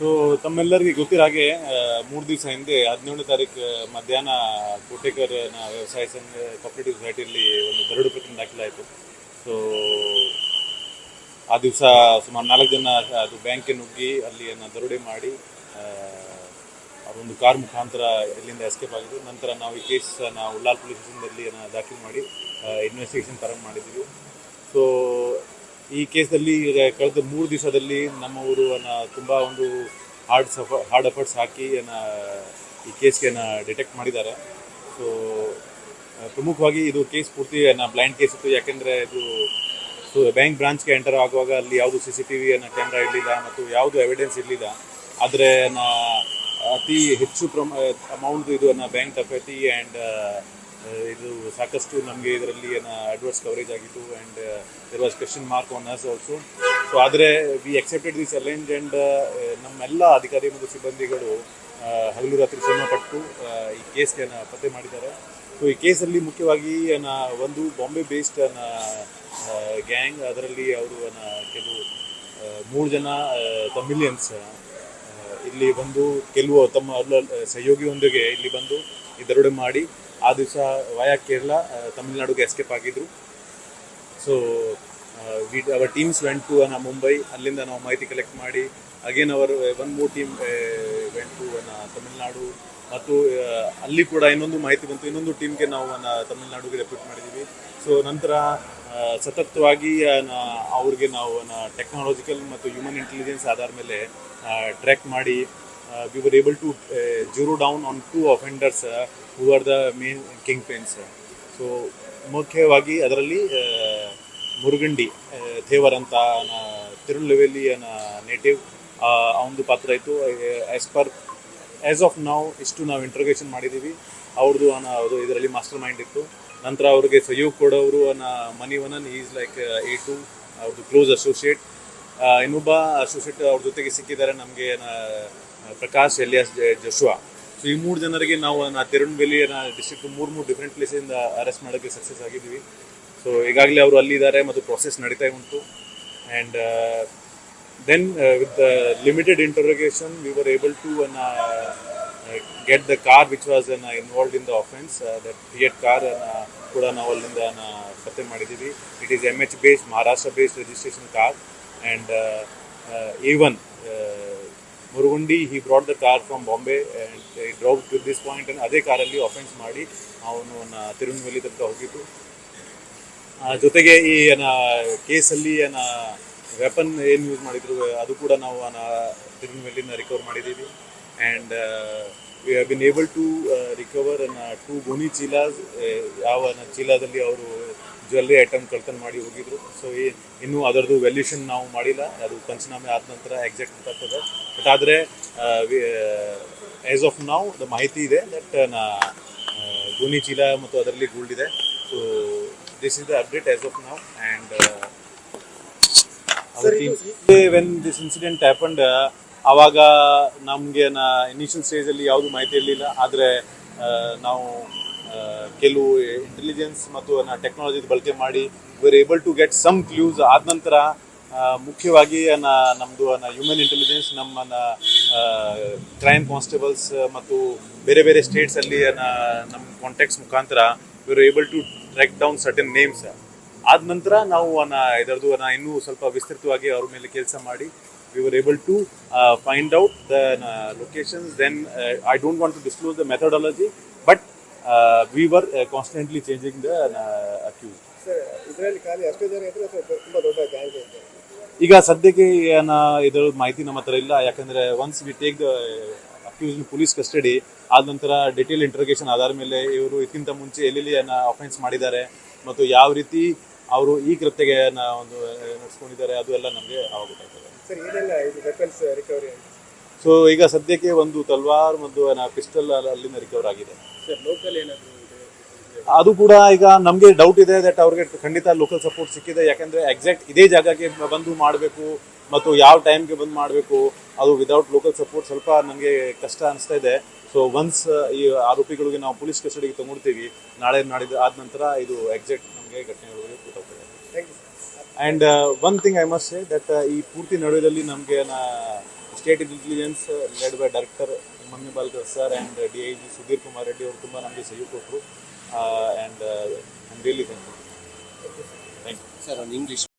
So ತಮ್ಮೆಲ್ಲರಿಗೆ ಗೊತ್ತಿರೋ ಹಾಗೆ ಮೂರು ದಿವಸ ಹಿಂದೆ, ಹದಿನೇಳನೇ ತಾರೀಕು ಮಧ್ಯಾಹ್ನ ಕೋಟೇಕರ್ ವ್ಯವಸಾಯ ಸಂಘ ಕೋಪರೇಟಿವ್ ಸೊಸೈಟಿಯಲ್ಲಿ ಒಂದು ದರಡು ಪ್ರಕರಣ ದಾಖಲಾಯಿತು. ಸೊ ಆ ದಿವಸ ಸುಮಾರು ನಾಲ್ಕು ಜನ, ಅದು ಬ್ಯಾಂಕ್ಗೆ ನುಗ್ಗಿ ಅಲ್ಲಿ ಅನ್ನ ದರೋಡೆ ಮಾಡಿ ಅದೊಂದು ಕಾರ್ ಮುಖಾಂತರ ಇಲ್ಲಿಂದ ಎಸ್ಕೇಪ್ ಆಗಿದ್ದು, ನಂತರ ನಾವು ಈ ಕೇಸ್ ನಾವು ಉಳ್ಳಾಲ್ ಪೊಲೀಸ್ ಸ್ಟೇಷನ್ದಲ್ಲಿ ದಾಖಲು ಮಾಡಿ ಇನ್ವೆಸ್ಟಿಗೇಷನ್ ಪ್ರಾರಂಭ ಮಾಡಿದ್ದೀವಿ. ಸೊ ಈ ಕೇಸಲ್ಲಿ ಕಳೆದ ಮೂರು ದಿವಸದಲ್ಲಿ ನಮ್ಮ ಊರು ತುಂಬ ಒಂದು ಹಾರ್ಡ್ ಸಫ ಹಾರ್ಡ್ ಎಫರ್ಟ್ಸ್ ಹಾಕಿ ಈ ಕೇಸ್ಗೆ ಡಿಟೆಕ್ಟ್ ಮಾಡಿದ್ದಾರೆ. ಸೊ ಪ್ರಮುಖವಾಗಿ ಇದು ಕೇಸ್ ಪೂರ್ತಿ ಬ್ಲೈಂಡ್ ಕೇಸ್ ಇತ್ತು. ಯಾಕೆಂದರೆ ಇದು ಬ್ಯಾಂಕ್ ಬ್ರಾಂಚ್ಗೆ ಎಂಟರ್ ಆಗುವಾಗ ಅಲ್ಲಿ ಯಾವುದು ಸಿ ಸಿ ಟಿ ವಿಯನ್ನು ಕ್ಯಾಮ್ರಾ ಇರಲಿಲ್ಲ ಮತ್ತು ಯಾವುದು ಎವಿಡೆನ್ಸ್ ಇರಲಿಲ್ಲ. ಆದರೆ ಅತಿ ಹೆಚ್ಚು ಪ್ರಮ ಅಮೌಂಟ್ ಇದು ಬ್ಯಾಂಕ್ ತಪ್ಪೈತಿ ಆ್ಯಂಡ್ ಇದು ಸಾಕಷ್ಟು ನಮಗೆ ಇದರಲ್ಲಿ ಏನು ಅಡ್ವರ್ಸ್ ಕವರೇಜ್ ಆಗಿತ್ತು and there was question mark on us also so ಆದರೆ we accepted the challenge and ನಮ್ಮೆಲ್ಲ ಅಧಿಕಾರಿ ಮತ್ತು ಸಿಬ್ಬಂದಿಗಳು ಹಗಲು ರಾತ್ರಿ ಶ್ರಮ ಪಟ್ಟು ಈ ಕೇಸ್ಗೆ ಪತ್ತೆ ಮಾಡಿದ್ದಾರೆ. ಸೊ ಈ ಕೇಸಲ್ಲಿ ಮುಖ್ಯವಾಗಿ ಒಂದು ಬಾಂಬೆ ಬೇಸ್ಡ್ ಗ್ಯಾಂಗ್ ಅದರಲ್ಲಿ ಅವರು ಕೆಲವು ಮೂರು ಜನ ತಮಿಲಿಯನ್ಸ್ ಇಲ್ಲಿ ಬಂದು, ಕೆಲವು ತಮ್ಮ ಸಹಯೋಗಿಯೊಂದಿಗೆ ಇಲ್ಲಿ ಬಂದು ಈ ದರೋಡೆ ಮಾಡಿ ಆ ದಿವಸ ವಯಾ ಕೇರಳ ತಮಿಳ್ನಾಡುಗೆ ಎಸ್ಕೇಪ್ ಆಗಿದ್ರು. So we our teams went to ಅನ್ನ ಮುಂಬೈ ಅಲ್ಲಿಂದ ನಾವು ಮಾಹಿತಿ ಕಲೆಕ್ಟ್ ಮಾಡಿ again our one more team went to ಅನ್ನ ತಮಿಳ್ನಾಡು. ಮತ್ತು ಅಲ್ಲಿ ಕೂಡ ಇನ್ನೊಂದು ಮಾಹಿತಿ ಬಂತು. ಇನ್ನೊಂದು ಟೀಮ್ಗೆ ನಾವು ತಮಿಳ್ನಾಡುಗೆ ರೆಪ್ಯೂಟ್ ಮಾಡಿದ್ದೀವಿ ಸೊ ನಂತರ ಸತತವಾಗಿ ಅವ್ರಿಗೆ ನಾವು ಟೆಕ್ನಾಲಜಿಕಲ್ ಮತ್ತು ಹ್ಯೂಮನ್ ಇಂಟೆಲಿಜೆನ್ಸ್ ಆಧಾರ ಮೇಲೆ ಟ್ರ್ಯಾಕ್ ಮಾಡಿ we were able to zero down on two offenders who are the main kingpins so ಮುಖ್ಯವಾಗಿ ಅದರಲ್ಲಿ ಮುರುಗಂಡಿ ಥೇವರ್ ಅಂತ ತಿರುಳುವೆಲಿ ನೇಟಿವ್ ಅವನದು ಪಾತ್ರ ಇತ್ತು. ಆಸ್ ಪರ್ ಆ್ಯಸ್ ಆಫ್ ನಾವು ಇಷ್ಟು ನಾವು ಇಂಟ್ರೋಗೇಷನ್ ಮಾಡಿದ್ದೀವಿ ಅವ್ರದ್ದು ಅದು ಇದರಲ್ಲಿ ಮಾಸ್ಟರ್ ಮೈಂಡ್ ಇತ್ತು. ನಂತರ ಅವ್ರಿಗೆ ಸಹಯೋಗ ಕೊಡೋರು ಅನ್ನ Manivannan is like a to ಅವ್ರದ್ದು ಕ್ಲೋಸ್ ಅಸೋಸಿಯೇಟ್ ಇನ್ನೊಬ್ಬ ಅಸೋಸಿಯೇಟ್ ಅವ್ರ ಜೊತೆಗೆ ಸಿಕ್ಕಿದ್ದಾರೆ ನಮಗೆ ಪ್ರಕಾಶ್ ಎಲಿಯಾಸ್ ಜಶ್ವಾ. ಸೊ ಈ ಮೂರು ಜನರಿಗೆ ನಾವು ನಾ ಡಿಸ್ಟ್ರಿಕ್ಟ್ ಮೂರು ಮೂರು ಡಿಫ್ರೆಂಟ್ ಪ್ಲೇಸಿಂದ ಅರೆಸ್ಟ್ ಮಾಡೋಕ್ಕೆ ಸಕ್ಸಸ್ ಆಗಿದ್ದೀವಿ. ಸೊ ಈಗಾಗಲೇ ಅವರು ಅಲ್ಲಿದ್ದಾರೆ ಮತ್ತು ಪ್ರೊಸೆಸ್ ನಡೀತಾ ಉಂಟು. And then with limited interrogation we were able to get the car which was involved in the offence that Fiat car ಕೂಡ ನಾವು ಅಲ್ಲಿಂದ ಪತ್ತೆ ಮಾಡಿದ್ದೀವಿ. It is M H based Maharashtra based registration car A one Murugundi he brought the car from Bombay and drop to this point and ಅದೇ ಕಾರಲ್ಲಿ offence ಮಾಡಿ ಅವನು ತಿರುವನಂತಪುರಂ ತನಕ ಹೋಗಿದ್ದು. ಜೊತೆಗೆ ಈ ಏನ ಕೇಸಲ್ಲಿ ಏನ ವೆಪನ್ ಏನು ಯೂಸ್ ಮಾಡಿದ್ರು, ಅದು ಕೂಡ ನಾವು ತಿರುವನಂತಪುರದಿಂದ ರಿಕವರ್ ಮಾಡಿದ್ದೀವಿ. And we have been able to recover two gunny ಚೀಲಾಸ್ ಯಾವ ಚೀಲಾದಲ್ಲಿ ಅವರು ಜ್ಯುವೆಲ್ಲರಿ ಐಟಮ್ ಕಳ್ತನ ಮಾಡಿ ಹೋಗಿದ್ರು. ಸೊ ಇನ್ನೂ ಅದರದ್ದು ವ್ಯಾಲ್ಯೂಷನ್ ನಾವು ಮಾಡಿಲ್ಲ. ಅದು ಪಂಚನಾಮೆ ಆದ ನಂತರ ಎಕ್ಸಾಕ್ಟ್ ಗೊತ್ತಾಗ್ತದೆ. ಬಟ್ ಆದರೆ ಆಸ್ ಆಫ್ ನಾವು ದ ಮಾಹಿತಿ ಇದೆ. ದಟ್ ನಾ ಗೋನಿ ಚೀಲ ಮತ್ತು ಅದರಲ್ಲಿ ಗೋಲ್ಡ್ ಇದೆ. So this is the update as of ನಾವು and when this incident happened ಆವಾಗ ನಮಗೆ ನಾ ಇನಿಷಿಯಲ್ ಸ್ಟೇಜಲ್ಲಿ ಯಾವುದು ಮಾಹಿತಿ ಇರಲಿಲ್ಲ. ಆದರೆ ನಾವು ಕೆಲವು ಇಂಟೆಲಿಜೆನ್ಸ್ ಮತ್ತು ಟೆಕ್ನಾಲಜಿ ಬಳಕೆ ಮಾಡಿ we're able to get some clues ಆದ ನಂತರ ಮುಖ್ಯವಾಗಿ ನಮ್ಮದು ಹ್ಯೂಮನ್ ಇಂಟೆಲಿಜೆನ್ಸ್ ನಮ್ಮ ಕ್ರೈಮ್ ಕಾನ್ಸ್ಟೇಬಲ್ಸ್ ಮತ್ತು ಬೇರೆ ಬೇರೆ ಸ್ಟೇಟ್ಸಲ್ಲಿ ನಮ್ಮ ಕಾಂಟ್ಯಾಕ್ಟ್ಸ್ ಮುಖಾಂತರ we're able to track down certain names ಆದ ನಂತರ ನಾವು ಇದರದು ಇನ್ನೂ ಸ್ವಲ್ಪ ವಿಸ್ತೃತವಾಗಿ ಅವ್ರ ಮೇಲೆ ಕೆಲಸ ಮಾಡಿ we were able to find out the locations then I don't want to disclose the methodology but we were constantly changing the accused ಇದರಲ್ಲಿ ಖಾಲಿ ಅಷ್ಟೇ ಜನ ಇದ್ರೆ ತುಂಬ ದೊಡ್ಡ ಗ್ಯಾಂಗ್ ಇದೆ? ಈಗ ಸದ್ಯಕ್ಕೆ ಏನ ಇದರ ಮಾಹಿತಿ ನಮ್ಮ ಹತ್ರ ಇಲ್ಲ. ಯಾಕಂದ್ರೆ once we take the accused police custody ಆದ ನಂತರ ಡಿಟೇಲ್ ಇಂಟ್ರೋಗೇಷನ್ ಆಧಾರ ಮೇಲೆ ಇವರು ಇದಕ್ಕಿಂತ ಮುಂಚೆ ಎಲ್ಲೆಲ್ಲಿ ಅಫೆನ್ಸ್ ಮಾಡಿದ್ದಾರೆ ಮತ್ತು ಯಾವ ರೀತಿ ಅವರು ಈ ಕೃತ್ಯಗೆ ಒಂದು ನಡೆಸ್ಕೊಂಡಿದ್ದಾರೆ ಅದು ಎಲ್ಲ ನಮಗೆ ಆಗುತ್ತೆ ಗೊತ್ತಾಗ್ತದೆ. ಸರ್ ಏನೆಲ್ಲ ಇದು ವೆಪನ್ಸ್ ರಿಕವರಿ ಸೊ ಈಗ ಸದ್ಯಕ್ಕೆ ಒಂದು ತಲ್ವಾರ್ ಮತ್ತು ಪಿಸ್ಟಲ್ ಅಲ್ಲಿಂದ ರಿಕವರ್ ಆಗಿದೆ. ಲೋಕಲ್ ಏನಾದರೂ ಅದು ಕೂಡ ಈಗ ನಮಗೆ ಡೌಟ್ ಇದೆ ದಟ್ ಅವ್ರಿಗೆ ಖಂಡಿತ ಲೋಕಲ್ ಸಪೋರ್ಟ್ ಸಿಕ್ಕಿದೆ. ಯಾಕಂದ್ರೆ ಎಕ್ಸಾಕ್ಟ್ ಇದೇ ಜಾಗಕ್ಕೆ ಬಂದು ಮಾಡಬೇಕು ಮತ್ತು ಯಾವ ಟೈಮ್ಗೆ ಬಂದು ಮಾಡಬೇಕು ಅದು ವಿದೌಟ್ ಲೋಕಲ್ ಸಪೋರ್ಟ್ ಸ್ವಲ್ಪ ನನಗೆ ಕಷ್ಟ ಅನಿಸ್ತಾ ಇದೆ. ಸೊ ಒನ್ಸ್ ಈ ಆರೋಪಿಗಳಿಗೆ ನಾವು ಪೊಲೀಸ್ ಕಸ್ಟಡಿಗೆ ತಗೊಳ್ತೀವಿ ನಾಳೆ ನಾಡಿದ್ದು ಆದ ನಂತರ ಇದು ಎಕ್ಸಾಕ್ಟ್ ನಮಗೆ ಘಟನೆಗಳಿಗೆ ಗೊತ್ತಾಗ್ತದೆ and one thing I must say that ಈ ಪೂರ್ತಿ ನಡುವೆಯಲ್ಲಿ ನಮಗೆ state intelligence led by director mummy ಬಾಲ್ಕರ್ sir and D I G Sudhir Kumar Reddy ಅವರು ತುಂಬ ನಮಗೆ ಸಹಿ ಕೊಟ್ಟರು and I'm really thank you thank you sir ಒಂದು ಇಂಗ್ಲೀಷ್